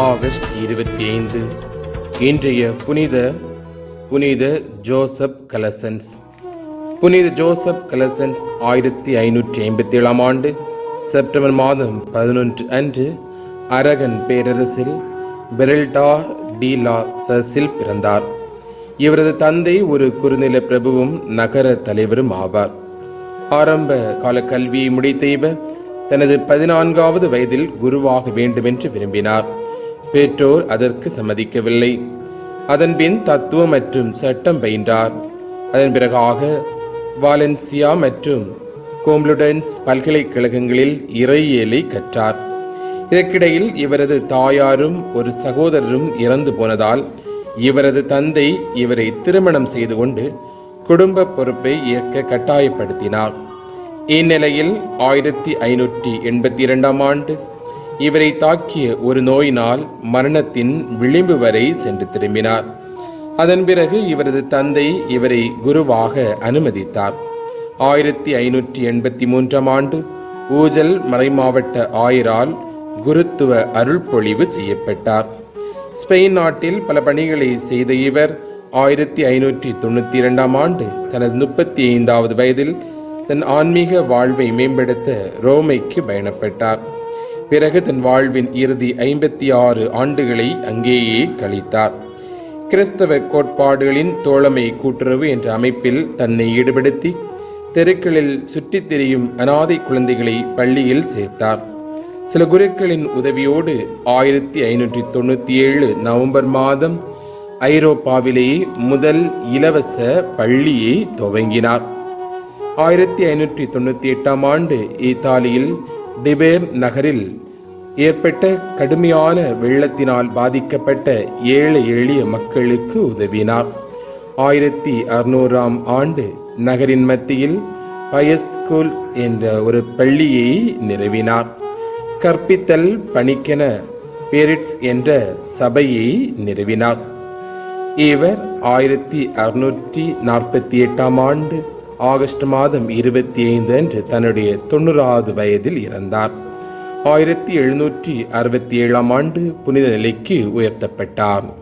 August இருபத்தி ஐந்து இன்றைய புனித புனித ஜோசப் கலசன்ஸ். புனித ஜோசப் கலசன்ஸ் ஆயிரத்தி ஐநூற்றி ஐம்பத்தி ஏழாம் ஆண்டு செப்டம்பர் மாதம் பதினொன்று அன்று அரகன் பேரரசில் பெரல்டா டி லா சஸில் பிறந்தார். இவரது தந்தை ஒரு குறுநில பிரபுவும் நகர தலைவரும் ஆவார். ஆரம்ப கால கல்வியை முடித்த இவர் தனது பதினான்காவது வயதில் குருவாக வேண்டுமென்று விரும்பினார். பெற்றோர் அதற்கு சம்மதிக்கவில்லை. அதன்பின் தத்துவம் மற்றும் சட்டம் பயின்றார். அதன் பிறகாக வாலன்சியா மற்றும் கோம்லுடன்ஸ் பல்கலைக்கழகங்களில் இறையியலை கற்றார். இதற்கிடையில் இவரது தாயாரும் ஒரு சகோதரரும் இறந்து போனதால் இவரது தந்தை இவரை திருமணம் செய்து கொண்டு குடும்ப பொறுப்பை ஏற்க கட்டாயப்படுத்தினார். இந்நிலையில் ஆயிரத்தி ஐநூற்றி எண்பத்தி இரண்டாம் ஆண்டு இவரை தாக்கிய ஒரு நோயினால் மரணத்தின் விளிம்பு வரை சென்று திரும்பினார். அதன் பிறகு இவரது தந்தை இவரை குருவாக அனுமதித்தார். ஆயிரத்தி ஐநூற்றி எண்பத்தி மூன்றாம் ஆண்டு ஊஜல் மறைமாவட்ட ஆயரால் குருத்துவ அருள்பொழிவு செய்யப்பட்டார். ஸ்பெயின் நாட்டில் பல பணிகளை செய்த இவர் ஆயிரத்தி ஐநூற்றி தொண்ணூற்றி இரண்டாம் ஆண்டு தனது முப்பத்தி ஐந்தாவது வயதில் தன் ஆன்மீக வாழ்வை மேம்படுத்த ரோமைக்கு பயணப்பட்டார். பிறகு தன் வாழ்வின் இறுதி ஐம்பத்தி ஆறு ஆண்டுகளை அங்கேயே கழித்தார். கிறிஸ்தவ கோட்பாடுகளின் தோழமை கூட்டுறவு என்ற அமைப்பில் தன்னை ஈடுபடுத்தி தெருக்களில் சுற்றித் திரியும் அனாதை குழந்தைகளை பள்ளியில் சேர்த்தார். சில குருக்களின் உதவியோடு ஆயிரத்தி ஐநூற்றி தொண்ணூற்றி ஏழு நவம்பர் மாதம் ஐரோப்பாவிலேயே முதல் இலவச பள்ளியை துவங்கினார். ஆயிரத்தி ஐநூற்றி தொண்ணூற்றி எட்டாம் ஆண்டு இத்தாலியில் டிபேர் நகரில் ஏற்பட்ட கடுமையான வெள்ளத்தினால் பாதிக்கப்பட்ட ஏழை எளிய மக்களுக்கு உதவினார். ஆயிரத்தி அறுநூறாம் ஆண்டு நகரின் மத்தியில் பயஸ்கூல்ஸ் ஸ்கூல்ஸ் என்ற ஒரு பள்ளியை நிறுவினார். கற்பித்தல் பணிக்கென பேரிட்ஸ் என்ற சபையை நிறுவினார். இவர் ஆயிரத்தி அறுநூற்றி நாற்பத்தி எட்டாம் ஆண்டு ஆகஸ்ட் மாதம் இருபத்தி ஐந்து அன்று தன்னுடைய தொண்ணூறாவது வயதில் இறந்தார். ஆயிரத்தி எழுநூற்றி அறுபத்தி ஏழாம் ஆண்டு புனித நிலைக்கு உயர்த்தப்பட்டார்.